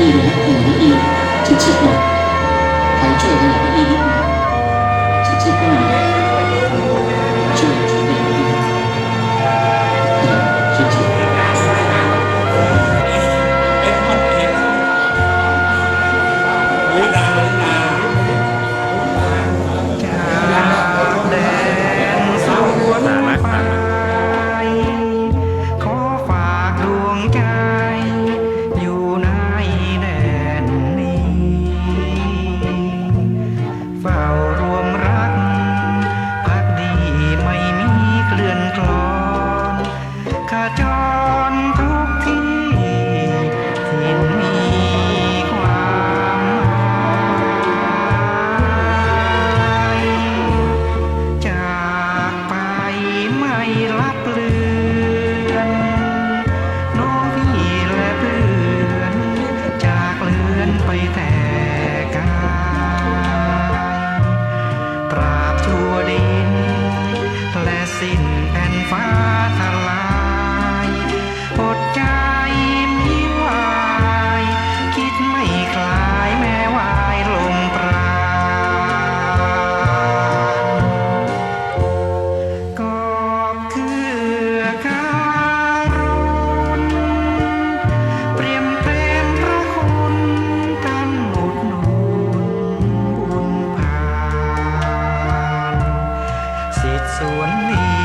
一年五个亿就这么还赚了两个亿 ไปแต่กายปราบทั่วดินและสิ้น 问你。